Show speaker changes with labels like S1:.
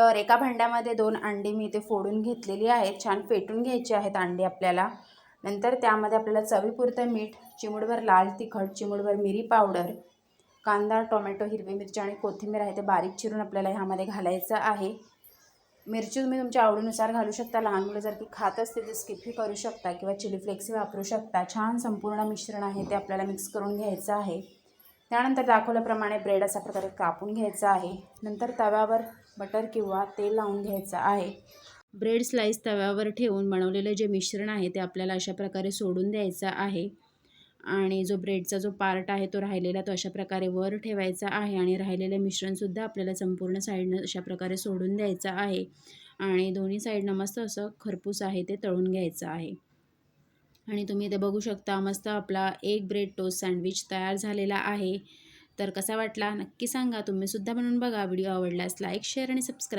S1: तर एका भांड्यामध्ये दोन अंडी मी इथे फोडून घेतलेली आहेत. छान फेटून घ्यायची आहेत अंडी आपल्याला. नंतर त्यामध्ये आपल्याला चवीपुरतं मीठ चिमूडभर लाल तिखट चिमूडभर मिरी पावडर कांदा टोमॅटो हिरवी मिरची आणि कोथिंबीर आहे ते बारीक चिरून आपल्याला ह्यामध्ये घालायचं आहे. मिरची तुम्ही तुमच्या आवडीनुसार घालू शकता. लहान मुलं जर ती खात असतील ते स्किपही करू शकता किंवा चिली फ्लेक्सही वापरू शकता. छान संपूर्ण मिश्रण आहे ते आपल्याला मिक्स करून घ्यायचं आहे. त्यानंतर दाखवल्याप्रमाणे ब्रेड अशा प्रकारे कापून घ्यायचा आहे. नंतर तव्यावर बटर किंवा तेल लावून घ्यायचं आहे. ब्रेड स्लाईस तव्यावर ठेवून बनवलेलं जे मिश्रण आहे ते आपल्याला अशा प्रकारे सोडून द्यायचं आहे. आणि जो ब्रेडचा जो पार्ट आहे तो राहिलेला तो अशा प्रकारे वर ठेवायचा आहे आणि राहिलेलं मिश्रणसुद्धा आपल्याला संपूर्ण साईडनं अशा प्रकारे सोडून द्यायचं आहे. आणि दोन्ही साईडनं मस्त असं खरपूस आहे ते तळून घ्यायचं आहे. आणि तुम्ही इथे बघू शकता मस्त आपला एक ब्रेड टोस्ट सँडविच तयार झालेला आहे. तर कसा वाटला नक्की सांगा. तुम्हीसुद्धा बनवून बघा. व्हिडिओ आवडल्यास लाईक शेअर आणि सबस्क्राईब